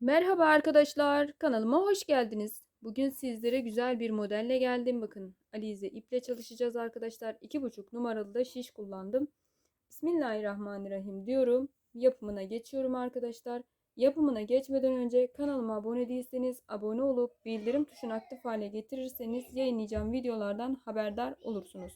Merhaba arkadaşlar, kanalıma hoş geldiniz. Bugün sizlere güzel bir modelle geldim. Bakın Alize iple çalışacağız arkadaşlar. 2,5 numaralı da şiş kullandım. Bismillahirrahmanirrahim diyorum. Yapımına geçiyorum arkadaşlar. Yapımına geçmeden önce kanalıma abone değilseniz abone olup bildirim tuşunu aktif hale getirirseniz yayınlayacağım videolardan haberdar olursunuz.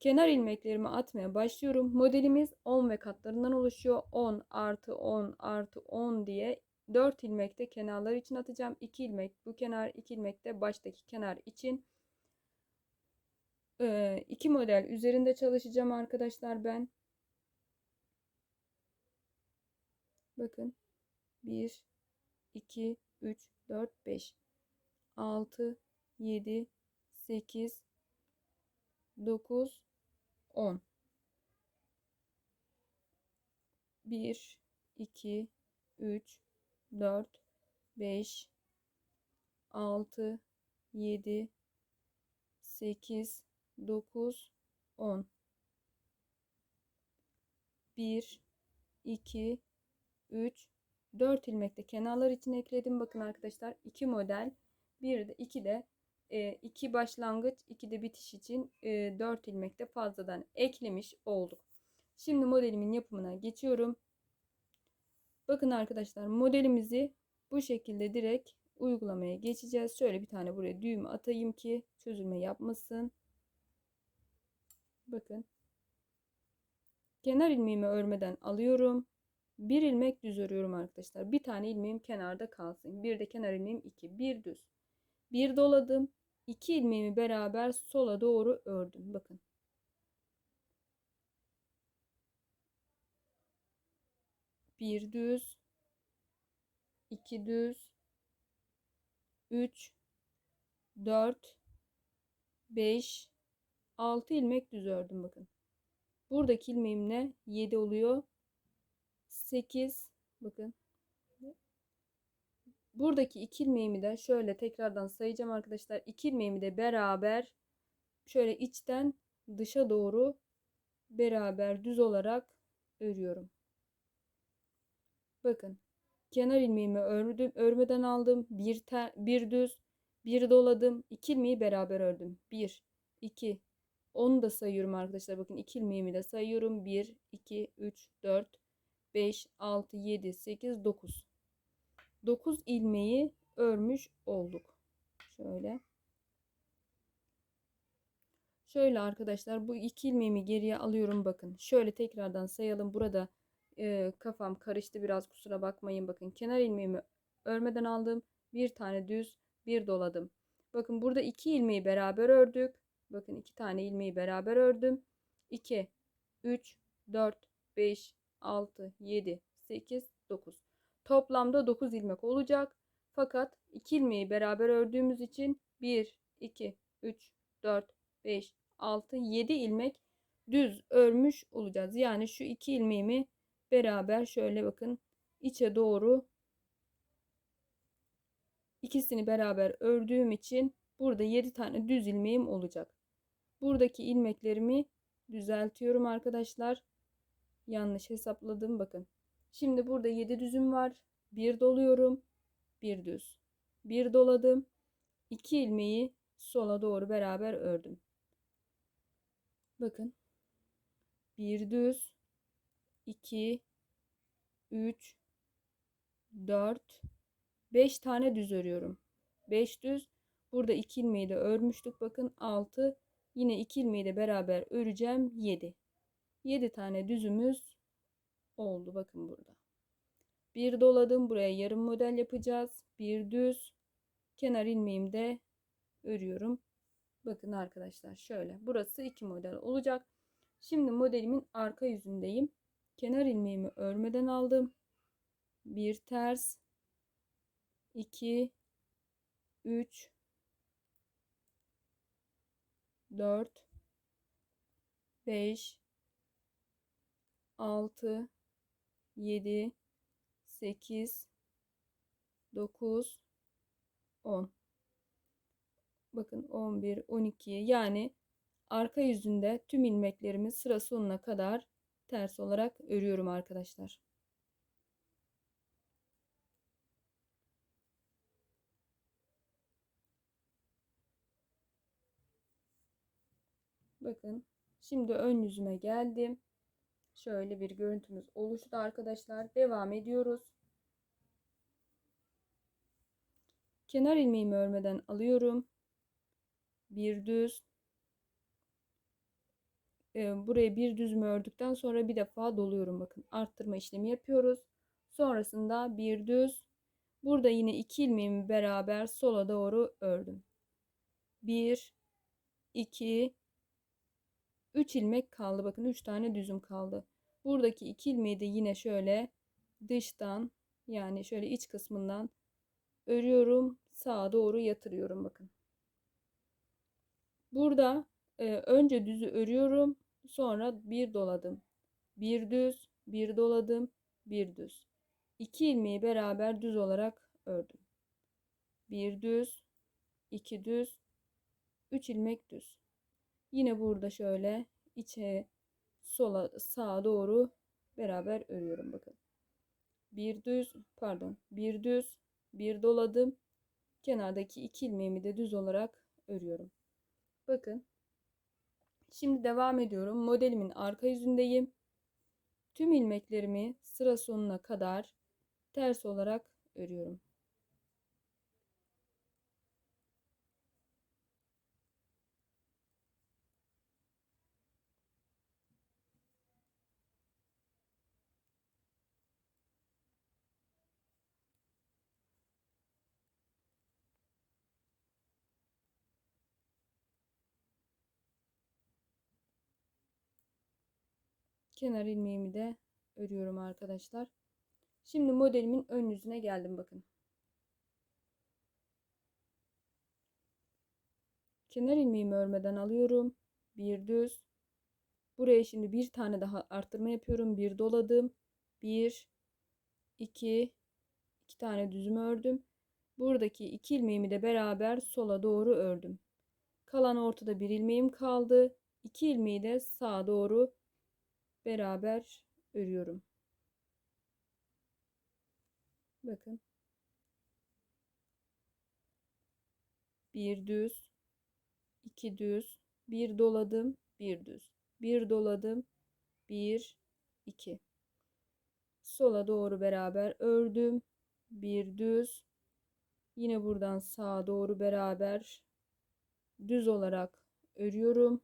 Kenar ilmeklerimi atmaya başlıyorum. Modelimiz 10 ve katlarından oluşuyor. 10 artı 10 artı 10 diye 4 ilmek de kenarlar için atacağım. 2 ilmek bu kenar, 2 ilmek de baştaki kenar için. 2 model üzerinde çalışacağım arkadaşlar ben. Bakın 1 2 3 4 5 6 7 8 9 10 1 2 3 4 5 6 7 8 9 10 1 2 3 4 ilmek de kenarlar için ekledim. Bakın arkadaşlar 2 model. Bir de 2 de 2 e, başlangıç 2 de bitiş için 4 ilmek de fazladan eklemiş olduk. Şimdi modelimin yapımına geçiyorum. Bakın arkadaşlar modelimizi bu şekilde direkt uygulamaya geçeceğiz. Şöyle bir tane buraya düğüm atayım ki çözülme yapmasın. Bakın. Kenar ilmeğimi örmeden alıyorum. Bir ilmek düz örüyorum arkadaşlar. Bir tane ilmeğim kenarda kalsın. Bir de kenar ilmeğim iki. Bir düz. Bir doladım. İki ilmeğimi beraber sola doğru ördüm. Bakın. Bir düz, iki düz, üç, dört, beş, altı ilmek düz ördüm bakın. Buradaki ilmeğim ne? 7 oluyor. 8 bakın. Buradaki iki ilmeğimi de şöyle tekrardan sayacağım arkadaşlar. İki ilmeğimi de beraber şöyle içten dışa doğru beraber düz olarak örüyorum. Bakın kenar ilmeğimi ördüm, örmeden aldım. Bir, te, bir düz, bir doladım. iki ilmeği beraber ördüm. Bir, iki, onu da sayıyorum arkadaşlar. Bakın iki ilmeğimi de sayıyorum. Bir, iki, üç, dört, beş, altı, yedi, sekiz, dokuz. Dokuz ilmeği örmüş olduk. Şöyle. Şöyle arkadaşlar bu iki ilmeğimi geriye alıyorum bakın. Şöyle tekrardan sayalım. Burada e, kafam karıştı biraz kusura bakmayın. Bakın kenar ilmeğimi örmeden aldım. Bir tane düz bir doladım. Bakın burada iki ilmeği beraber ördük. Bakın iki tane ilmeği beraber ördüm. 2, 3, 4, 5, 6, 7, 8, 9. Toplamda 9 ilmek olacak. Fakat 2 ilmeği beraber ördüğümüz için 1, 2, 3, 4, 5, 6, 7 ilmek düz örmüş olacağız. Yani şu 2 ilmeğimi beraber şöyle bakın içe doğru ikisini beraber ördüğüm için burada 7 tane düz ilmeğim olacak. Buradaki ilmeklerimi düzeltiyorum arkadaşlar. Yanlış hesapladım bakın. Şimdi burada 7 düzüm var. Bir doluyorum. Bir düz. Bir doladım. 2 ilmeği sola doğru beraber ördüm. Bakın. Bir düz 2 3 4 5 tane düz örüyorum. 5 düz. Burada 2 ilmeği de örmüştük. Bakın 6. Yine 2 ilmeği de beraber öreceğim. 7. 7 tane düzümüz oldu. Bakın burada. Bir doladım. Buraya yarım model yapacağız. Bir düz. Kenar ilmeğimi de örüyorum. Bakın arkadaşlar şöyle. Burası iki model olacak. Şimdi modelimin arka yüzündeyim kenar ilmeğimi örmeden aldım. Bir ters. 2 3 4 5 6 7 8 9 10 bakın 11 12 yani arka yüzünde tüm ilmeklerimi sıra sonuna kadar ters olarak örüyorum arkadaşlar. Bakın şimdi ön yüzüme geldim. Şöyle bir görüntümüz oluştu arkadaşlar. Devam ediyoruz. Kenar ilmeğimi örmeden alıyorum. Bir düz ee, buraya bir düzümü ördükten sonra bir defa doluyorum. Bakın arttırma işlemi yapıyoruz. Sonrasında bir düz. Burada yine iki ilmeğimi beraber sola doğru ördüm. Bir, iki, üç ilmek kaldı. Bakın üç tane düzüm kaldı. Buradaki iki ilmeği de yine şöyle dıştan yani şöyle iç kısmından örüyorum. Sağa doğru yatırıyorum bakın. Burada e, önce düzü örüyorum. Sonra bir doladım. Bir düz, bir doladım, bir düz. İki ilmeği beraber düz olarak ördüm. Bir düz, iki düz, üç ilmek düz. Yine burada şöyle içe sola sağa doğru beraber örüyorum bakın. Bir düz pardon bir düz bir doladım. Kenardaki iki ilmeğimi de düz olarak örüyorum. Bakın. Şimdi devam ediyorum. Modelimin arka yüzündeyim. Tüm ilmeklerimi sıra sonuna kadar ters olarak örüyorum. Kenar ilmeğimi de örüyorum arkadaşlar. Şimdi modelimin ön yüzüne geldim bakın. Kenar ilmeğimi örmeden alıyorum. Bir düz. Buraya şimdi bir tane daha arttırma yapıyorum. Bir doladım. Bir, iki, iki tane düzümü ördüm. Buradaki iki ilmeğimi de beraber sola doğru ördüm. Kalan ortada bir ilmeğim kaldı. İki ilmeği de sağa doğru beraber örüyorum. Bakın. Bir düz, iki düz, bir doladım, bir düz. Bir doladım, bir, iki. Sola doğru beraber ördüm. Bir düz. Yine buradan sağa doğru beraber düz olarak örüyorum.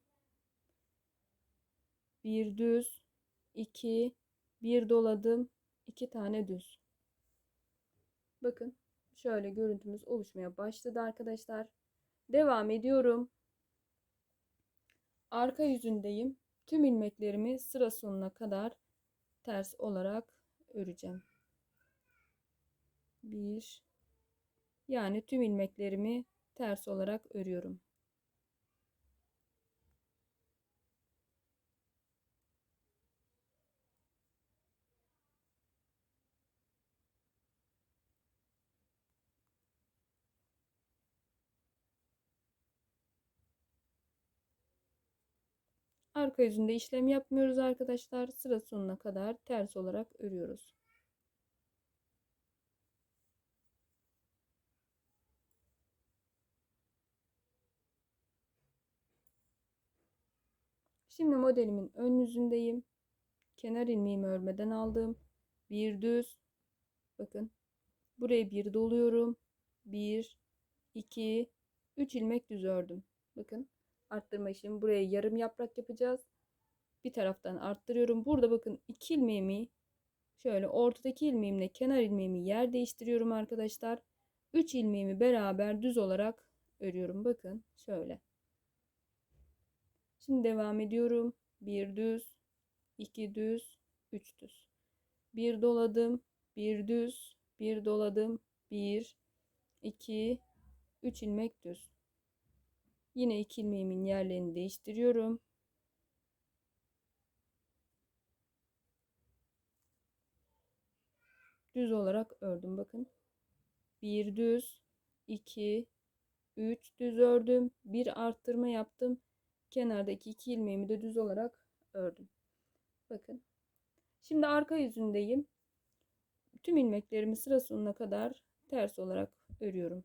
Bir düz, 2, 1 doladım, 2 tane düz. Bakın şöyle görüntümüz oluşmaya başladı arkadaşlar. Devam ediyorum. Arka yüzündeyim. Tüm ilmeklerimi sıra sonuna kadar ters olarak öreceğim. 1 yani tüm ilmeklerimi ters olarak örüyorum. Arka yüzünde işlem yapmıyoruz arkadaşlar. Sıra sonuna kadar ters olarak örüyoruz. Şimdi modelimin ön yüzündeyim. Kenar ilmeğimi örmeden aldım. Bir düz. Bakın. Buraya bir doluyorum. Bir, iki, üç ilmek düz ördüm. Bakın arttırma işlemi. Buraya yarım yaprak yapacağız. Bir taraftan arttırıyorum. Burada bakın iki ilmeğimi şöyle ortadaki ilmeğimle kenar ilmeğimi yer değiştiriyorum arkadaşlar. 3 ilmeğimi beraber düz olarak örüyorum. Bakın şöyle. Şimdi devam ediyorum. Bir düz, iki düz, üç düz. Bir doladım, bir düz, bir doladım, bir, iki, üç ilmek düz. Yine iki ilmeğimin yerlerini değiştiriyorum. Düz olarak ördüm bakın. Bir düz, iki, üç düz ördüm. Bir arttırma yaptım. Kenardaki iki ilmeğimi de düz olarak ördüm. Bakın. Şimdi arka yüzündeyim. Tüm ilmeklerimi sıra sonuna kadar ters olarak örüyorum.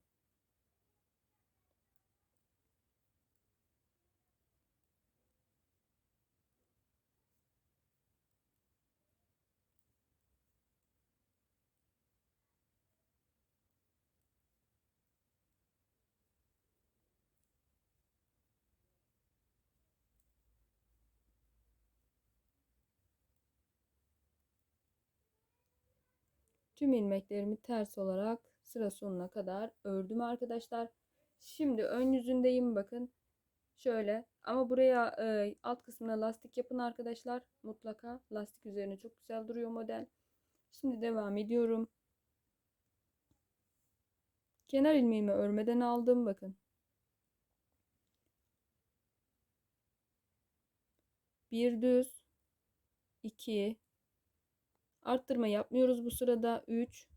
Tüm ilmeklerimi ters olarak sıra sonuna kadar ördüm arkadaşlar. Şimdi ön yüzündeyim bakın. Şöyle ama buraya e, alt kısmına lastik yapın arkadaşlar. Mutlaka lastik üzerine çok güzel duruyor model. Şimdi devam ediyorum. Kenar ilmeğimi örmeden aldım bakın. Bir düz, iki, arttırma yapmıyoruz bu sırada. Üç,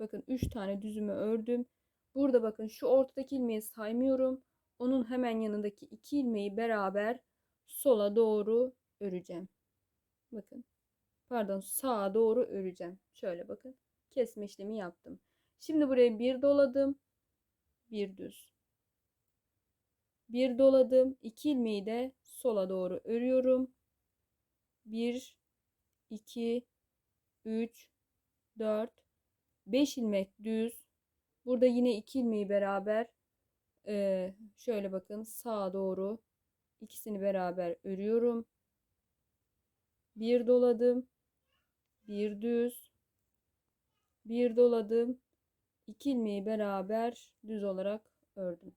bakın üç tane düzümü ördüm. Burada bakın şu ortadaki ilmeği saymıyorum. Onun hemen yanındaki iki ilmeği beraber sola doğru öreceğim. Bakın. Pardon sağa doğru öreceğim. Şöyle bakın. Kesme işlemi yaptım. Şimdi buraya bir doladım. Bir düz. Bir doladım. iki ilmeği de sola doğru örüyorum. 1 2 3 4 5 ilmek düz. Burada yine iki ilmeği beraber e, şöyle bakın sağa doğru ikisini beraber örüyorum. Bir doladım. Bir düz. Bir doladım. iki ilmeği beraber düz olarak ördüm.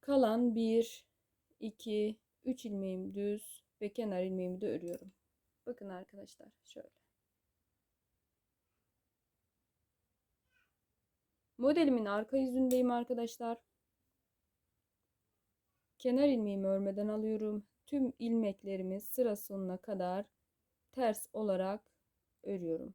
Kalan 1 2 3 ilmeğim düz ve kenar ilmeğimi de örüyorum. Bakın arkadaşlar şöyle. Modelimin arka yüzündeyim arkadaşlar. Kenar ilmeğimi örmeden alıyorum. Tüm ilmeklerimi sıra sonuna kadar ters olarak örüyorum.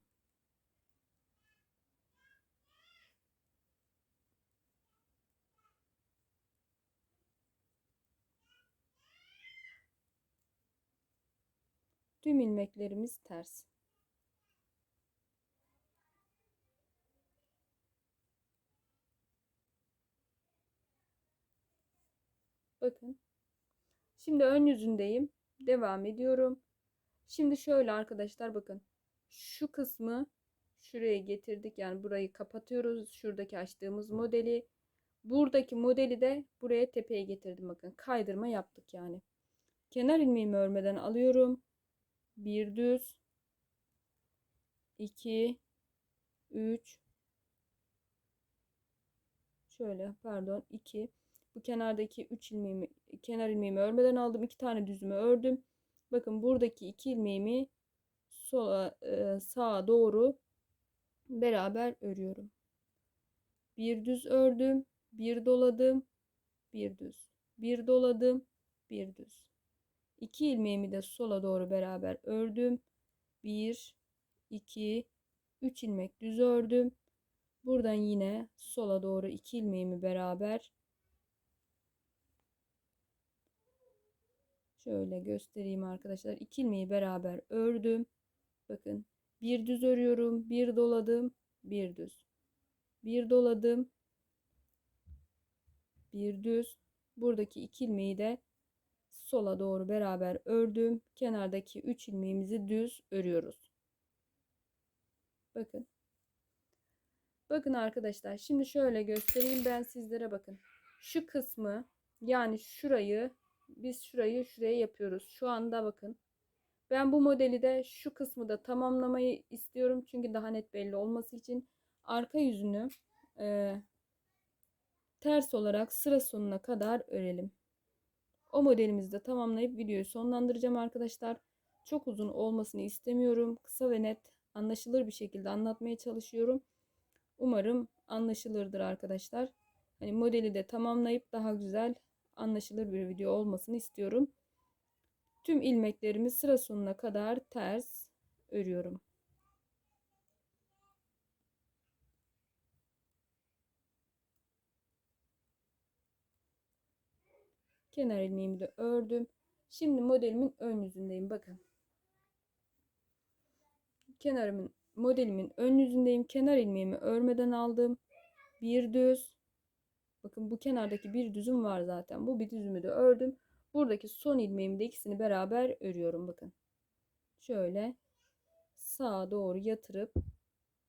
Tüm ilmeklerimiz ters. Bakın. Şimdi ön yüzündeyim. Devam ediyorum. Şimdi şöyle arkadaşlar bakın. Şu kısmı şuraya getirdik. Yani burayı kapatıyoruz. Şuradaki açtığımız modeli. Buradaki modeli de buraya tepeye getirdim. Bakın kaydırma yaptık yani. Kenar ilmeğimi örmeden alıyorum. Bir düz. 2 3 şöyle pardon 2 bu kenardaki 3 ilmeğimi kenar ilmeğimi örmeden aldım. 2 tane düzümü ördüm. Bakın buradaki 2 ilmeğimi sola e, sağa doğru beraber örüyorum. Bir düz ördüm, bir doladım, bir düz. Bir doladım, bir düz. 2 ilmeğimi de sola doğru beraber ördüm. 1 2 3 ilmek düz ördüm. Buradan yine sola doğru 2 ilmeğimi beraber Şöyle göstereyim arkadaşlar. 2 ilmeği beraber ördüm. Bakın bir düz örüyorum. Bir doladım. Bir düz. Bir doladım. Bir düz. Buradaki 2 ilmeği de sola doğru beraber ördüm. Kenardaki 3 ilmeğimizi düz örüyoruz. Bakın. Bakın arkadaşlar. Şimdi şöyle göstereyim ben sizlere bakın. Şu kısmı yani şurayı biz şurayı şuraya yapıyoruz. Şu anda bakın. Ben bu modeli de şu kısmı da tamamlamayı istiyorum. Çünkü daha net belli olması için arka yüzünü e, ters olarak sıra sonuna kadar örelim. O modelimizi de tamamlayıp videoyu sonlandıracağım arkadaşlar. Çok uzun olmasını istemiyorum. Kısa ve net anlaşılır bir şekilde anlatmaya çalışıyorum. Umarım anlaşılırdır arkadaşlar. Hani modeli de tamamlayıp daha güzel anlaşılır bir video olmasını istiyorum. Tüm ilmeklerimi sıra sonuna kadar ters örüyorum. Kenar ilmeğimi de ördüm. Şimdi modelimin ön yüzündeyim. Bakın. Kenarımın modelimin ön yüzündeyim. Kenar ilmeğimi örmeden aldım. Bir düz. Bakın bu kenardaki bir düzüm var zaten. Bu bir düzümü de ördüm. Buradaki son ilmeğimi de ikisini beraber örüyorum. Bakın. Şöyle sağa doğru yatırıp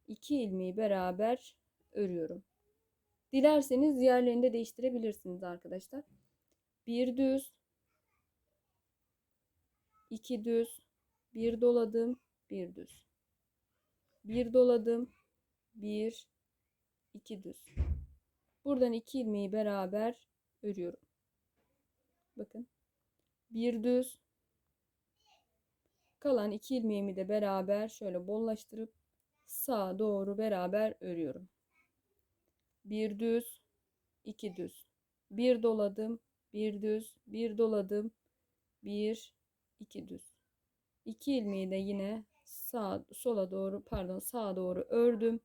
iki ilmeği beraber örüyorum. Dilerseniz yerlerini de değiştirebilirsiniz arkadaşlar. Bir düz, iki düz, bir doladım, bir düz. Bir doladım. Bir, iki düz. Buradan iki ilmeği beraber örüyorum. Bakın. Bir düz. Kalan iki ilmeğimi de beraber şöyle bollaştırıp sağa doğru beraber örüyorum. Bir düz, iki düz. Bir doladım, bir düz, bir doladım, bir, iki düz. İki ilmeği de yine sağ sola doğru pardon sağa doğru ördüm.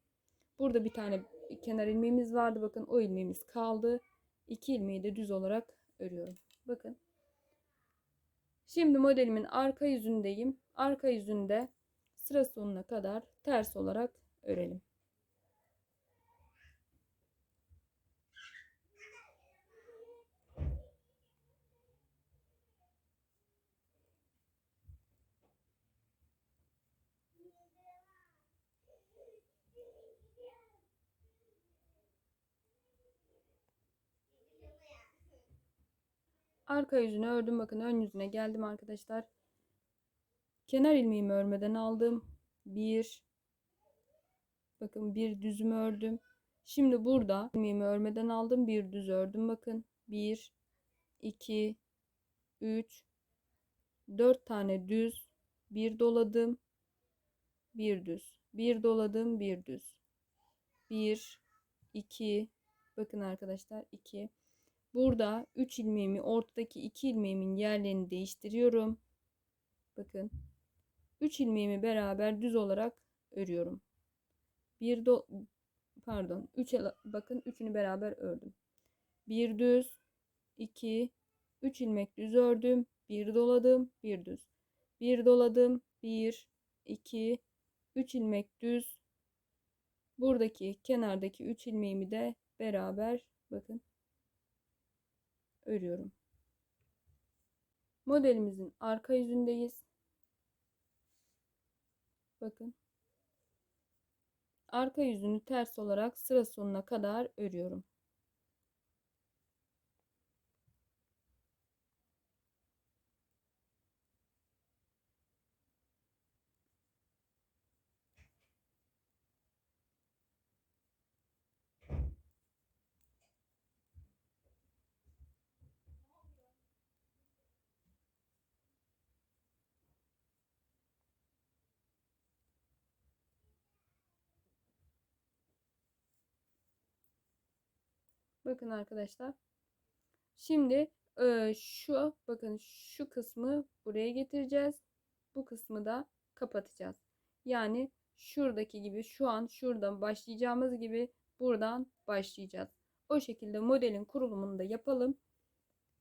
Burada bir tane kenar ilmeğimiz vardı. Bakın o ilmeğimiz kaldı. İki ilmeği de düz olarak örüyorum. Bakın. Şimdi modelimin arka yüzündeyim. Arka yüzünde sıra sonuna kadar ters olarak örelim. Arka yüzünü ördüm. Bakın ön yüzüne geldim arkadaşlar. Kenar ilmeğimi örmeden aldım. Bir. Bakın bir düzümü ördüm. Şimdi burada ilmeğimi örmeden aldım. Bir düz ördüm. Bakın. Bir. iki, Üç. Dört tane düz. Bir doladım. Bir düz. Bir doladım. Bir düz. Bir. iki, Bakın arkadaşlar. iki. Burada 3 ilmeğimi ortadaki 2 ilmeğimin yerlerini değiştiriyorum. Bakın. 3 ilmeğimi beraber düz olarak örüyorum. Bir do pardon 3 bakın üçünü beraber ördüm. Bir düz 2 3 ilmek düz ördüm. Bir doladım, bir düz. Bir doladım, 1 2 3 ilmek düz. Buradaki kenardaki 3 ilmeğimi de beraber bakın örüyorum. Modelimizin arka yüzündeyiz. Bakın. Arka yüzünü ters olarak sıra sonuna kadar örüyorum. Bakın arkadaşlar. Şimdi e, şu bakın şu kısmı buraya getireceğiz. Bu kısmı da kapatacağız. Yani şuradaki gibi şu an şuradan başlayacağımız gibi buradan başlayacağız. O şekilde modelin kurulumunu da yapalım.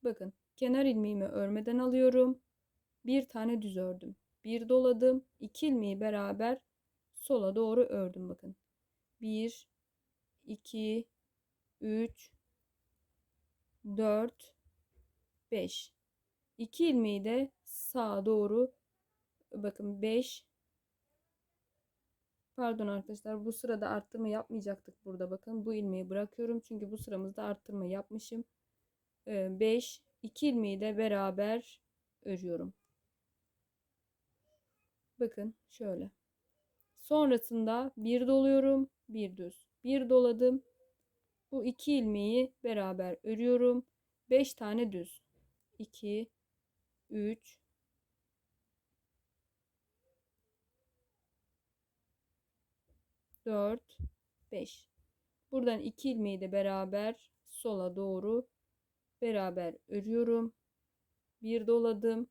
Bakın kenar ilmeğimi örmeden alıyorum. Bir tane düz ördüm. Bir doladım. iki ilmeği beraber sola doğru ördüm bakın. 1 2 3 4 5 2 ilmeği de sağa doğru. Bakın 5 Pardon arkadaşlar bu sırada arttırma yapmayacaktık burada. Bakın bu ilmeği bırakıyorum çünkü bu sıramızda arttırma yapmışım. 5 2 ilmeği de beraber örüyorum. Bakın şöyle. Sonrasında bir doluyorum. Bir düz. Bir doladım bu iki ilmeği beraber örüyorum. 5 tane düz. 2 3 4 5 Buradan iki ilmeği de beraber sola doğru beraber örüyorum. Bir doladım.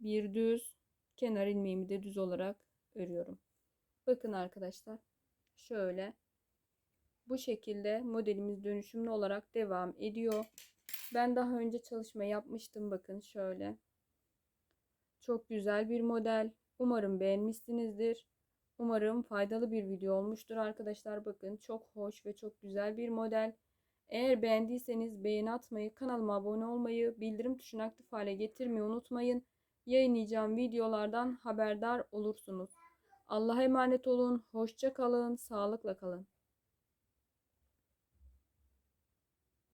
Bir düz. Kenar ilmeğimi de düz olarak örüyorum. Bakın arkadaşlar. Şöyle bu şekilde modelimiz dönüşümlü olarak devam ediyor. Ben daha önce çalışma yapmıştım. Bakın şöyle. Çok güzel bir model. Umarım beğenmişsinizdir. Umarım faydalı bir video olmuştur arkadaşlar. Bakın çok hoş ve çok güzel bir model. Eğer beğendiyseniz beğeni atmayı, kanalıma abone olmayı, bildirim tuşunu aktif hale getirmeyi unutmayın. Yayınlayacağım videolardan haberdar olursunuz. Allah'a emanet olun. Hoşça kalın. Sağlıkla kalın.